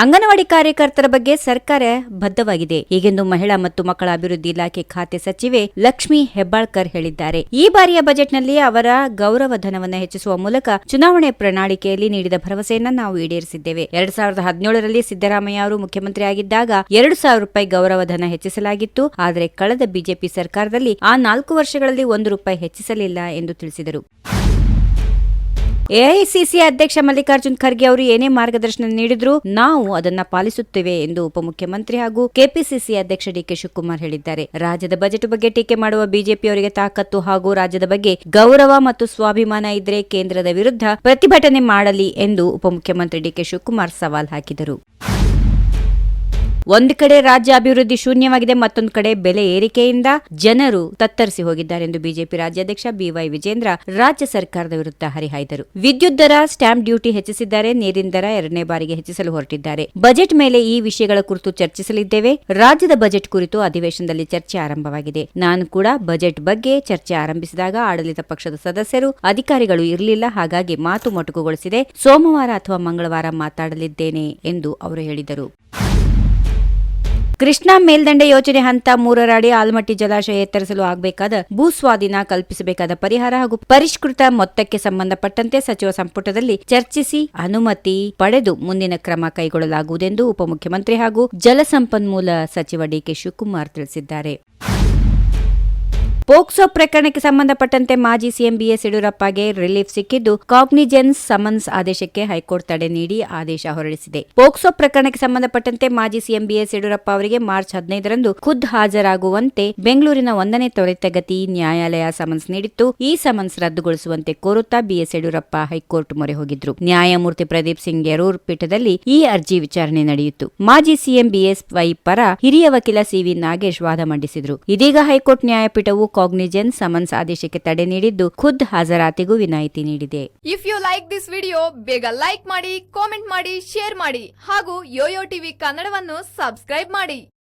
ಅಂಗನವಾಡಿ ಕಾರ್ಯಕರ್ತರ ಬಗ್ಗೆ ಸರ್ಕಾರ ಬದ್ಧವಾಗಿದೆ. ಹೀಗೆಂದು ಮಹಿಳಾ ಮತ್ತು ಮಕ್ಕಳ ಅಭಿವೃದ್ಧಿ ಇಲಾಖೆ ಖಾತೆ ಸಚಿವೆ ಲಕ್ಷ್ಮಿ ಹೆಬ್ಬಾಳ್ಕರ್ ಹೇಳಿದ್ದಾರೆ. ಈ ಬಾರಿಯ ಬಜೆಟ್ನಲ್ಲಿ ಅವರ ಗೌರವ ಧನವನ್ನು ಹೆಚ್ಚಿಸುವ ಮೂಲಕ ಚುನಾವಣೆ ಪ್ರಣಾಳಿಕೆಯಲ್ಲಿ ನೀಡಿದ ಭರವಸೆಯನ್ನು ನಾವು ಈಡೇರಿಸಿದ್ದೇವೆ. ಎರಡ್ ಸಾವಿರದ ಹದಿನೇಳರಲ್ಲಿ ಸಿದ್ದರಾಮಯ್ಯ ಅವರು ಮುಖ್ಯಮಂತ್ರಿ ಆಗಿದ್ದಾಗ ಎರಡು ಸಾವಿರ ರೂಪಾಯಿ ಗೌರವ ಧನ ಹೆಚ್ಚಿಸಲಾಗಿತ್ತು. ಆದರೆ ಕಳೆದ ಬಿಜೆಪಿ ಸರ್ಕಾರದಲ್ಲಿ ಆ ನಾಲ್ಕು ವರ್ಷಗಳಲ್ಲಿ ಒಂದು ರೂಪಾಯಿ ಹೆಚ್ಚಿಸಲಿಲ್ಲ ಎಂದು ತಿಳಿಸಿದರು. ಎಐಸಿಸಿ ಅಧ್ಯಕ್ಷ ಮಲ್ಲಿಕಾರ್ಜುನ್ ಖರ್ಗೆ ಅವರು ಏನೇ ಮಾರ್ಗದರ್ಶನ ನೀಡಿದ್ರು ನಾವು ಅದನ್ನ ಪಾಲಿಸುತ್ತೇವೆ ಎಂದು ಉಪಮುಖ್ಯಮಂತ್ರಿ ಹಾಗೂ ಕೆಪಿಸಿಸಿ ಅಧ್ಯಕ್ಷ ಡಿಕೆ ಶಿವಕುಮಾರ್ ಹೇಳಿದ್ದಾರೆ. ರಾಜ್ಯದ ಬಜೆಟ್ ಬಗ್ಗೆ ಟೀಕೆ ಮಾಡುವ ಬಿಜೆಪಿಯವರಿಗೆ ತಾಕತ್ತು ಹಾಗೂ ರಾಜ್ಯದ ಬಗ್ಗೆ ಗೌರವ ಮತ್ತು ಸ್ವಾಭಿಮಾನ ಇದ್ರೆ ಕೇಂದ್ರದ ವಿರುದ್ಧ ಪ್ರತಿಭಟನೆ ಮಾಡಲಿ ಎಂದು ಉಪಮುಖ್ಯಮಂತ್ರಿ ಡಿಕೆ ಶಿವಕುಮಾರ್ ಸವಾಲ್ ಹಾಕಿದರು. ಒಂದು ಕಡೆ ರಾಜ್ಯ ಅಭಿವೃದ್ಧಿ ಶೂನ್ಯವಾಗಿದೆ, ಮತ್ತೊಂದು ಕಡೆ ಬೆಲೆ ಏರಿಕೆಯಿಂದ ಜನರು ತತ್ತರಿಸಿ ಹೋಗಿದ್ದಾರೆ ಎಂದು ಬಿಜೆಪಿ ರಾಜ್ಯಾಧ್ಯಕ್ಷ ಬಿವೈ ವಿಜೇಂದ್ರ ರಾಜ್ಯ ಸರ್ಕಾರದ ವಿರುದ್ಧ ಹರಿಹಾಯ್ದರು. ವಿದ್ಯುತ್ ದರ ಸ್ಟಾಂಪ್ ಡ್ಯೂಟಿ ಹೆಚ್ಚಿಸಿದ್ದಾರೆ, ನೀರಿನ ದರ ಎರಡನೇ ಬಾರಿಗೆ ಹೆಚ್ಚಿಸಲು ಹೊರಟಿದ್ದಾರೆ. ಬಜೆಟ್ ಮೇಲೆ ಈ ವಿಷಯಗಳ ಕುರಿತು ಚರ್ಚಿಸಲಿದ್ದೇವೆ. ರಾಜ್ಯದ ಬಜೆಟ್ ಕುರಿತು ಅಧಿವೇಶನದಲ್ಲಿ ಚರ್ಚೆ ಆರಂಭವಾಗಿದೆ. ನಾನು ಕೂಡ ಬಜೆಟ್ ಬಗ್ಗೆ ಚರ್ಚೆ ಆರಂಭಿಸಿದಾಗ ಆಡಳಿತ ಪಕ್ಷದ ಸದಸ್ಯರು, ಅಧಿಕಾರಿಗಳು ಇರಲಿಲ್ಲ, ಹಾಗಾಗಿ ಮಾತು ಮೊಟಕುಗೊಳಿಸಿದೆ. ಸೋಮವಾರ ಅಥವಾ ಮಂಗಳವಾರ ಮಾತಾಡಲಿದ್ದೇನೆ ಎಂದು ಅವರು ಹೇಳಿದರು. ಕೃಷ್ಣಾ ಮೇಲ್ದಂಡೆ ಯೋಜನೆ ಹಂತ ಮೂರರಡಿ ಆಲ್ಮಟ್ಟಿ ಜಲಾಶಯ ಎತ್ತರಿಸಲು ಆಗಬೇಕಾದ ಭೂಸ್ವಾಧೀನ ಕಲ್ಪಿಸಬೇಕಾದ ಪರಿಹಾರ ಹಾಗೂ ಪರಿಷ್ಕೃತ ಮೊತ್ತಕ್ಕೆ ಸಂಬಂಧಪಟ್ಟಂತೆ ಸಚಿವ ಸಂಪುಟದಲ್ಲಿ ಚರ್ಚಿಸಿ ಅನುಮತಿ ಪಡೆದು ಮುಂದಿನ ಕ್ರಮ ಕೈಗೊಳ್ಳಲಾಗುವುದೆಂದು ಉಪಮುಖ್ಯಮಂತ್ರಿ ಹಾಗೂ ಜಲಸಂಪನ್ಮೂಲ ಸಚಿವ ಡಿಕೆ ಶಿವಕುಮಾರ್ ತಿಳಿಸಿದ್ದಾರೆ. ಪೋಕ್ಸೋ ಪ್ರಕರಣಕ್ಕೆ ಸಂಬಂಧಪಟ್ಟಂತೆ ಮಾಜಿ ಸಿಎಂ ಬಿಎಸ್ ಯಡಿಯೂರಪ್ಪಗೆ ರಿಲೀಫ್ ಸಿಕ್ಕಿದ್ದು ಕಾಗ್ನಿಜೆನ್ಸ್ ಸಮನ್ಸ್ ಆದೇಶಕ್ಕೆ ಹೈಕೋರ್ಟ್ ತಡೆ ನೀಡಿ ಆದೇಶ ಹೊರಡಿಸಿದೆ. ಪೋಕ್ಸೋ ಪ್ರಕರಣಕ್ಕೆ ಸಂಬಂಧಪಟ್ಟಂತೆ ಮಾಜಿ ಸಿಎಂ ಬಿಎಸ್ ಯಡಿಯೂರಪ್ಪ ಅವರಿಗೆ ಮಾರ್ಚ್ ಹದಿನೈದರಂದು ಖುದ್ ಹಾಜರಾಗುವಂತೆ ಬೆಂಗಳೂರಿನ ಒಂದನೇ ತ್ವರಿತಗತಿ ನ್ಯಾಯಾಲಯ ಸಮನ್ಸ್ ನೀಡಿತ್ತು. ಈ ಸಮನ್ಸ್ ರದ್ದುಗೊಳಿಸುವಂತೆ ಕೋರುತ್ತಾ ಬಿಎಸ್ ಯಡಿಯೂರಪ್ಪ ಹೈಕೋರ್ಟ್ ಮೊರೆ ಹೋಗಿದ್ರು. ನ್ಯಾಯಮೂರ್ತಿ ಪ್ರದೀಪ್ ಸಿಂಗ್ ಯರೂರ್ ಪೀಠದಲ್ಲಿ ಈ ಅರ್ಜಿ ವಿಚಾರಣೆ ನಡೆಯಿತು. ಮಾಜಿ ಸಿಎಂ ಬಿಎಸ್ ವೈ ಪರ ಹಿರಿಯ ವಕೀಲ ಸಿವಿ ನಾಗೇಶ್ ವಾದ ಮಂಡಿಸಿದ್ರು. ಇದೀಗ ಹೈಕೋರ್ಟ್ ನ್ಯಾಯಪೀಠವು ಕಾಗ್ನಿಜೆನ್ ಸಮನ್ಸ್ ಆದೇಶಕ್ಕೆ ತಡೆ ನೀಡಿದ್ದು ಖುದ್ ಹಾಜರಾತಿಗೂ ವಿನಾಯಿತಿ ನೀಡಿದೆ. If you like this video ಬೇಗ ಲೈಕ್ ಮಾಡಿ ಕಾಮೆಂಟ್ ಮಾಡಿ ಶೇರ್ ಮಾಡಿ ಹಾಗೂ ಯೋಯೋ ಟಿವಿ ಕನ್ನಡವನ್ನು ಸಬ್ಸ್ಕ್ರೈಬ್ ಮಾಡಿ.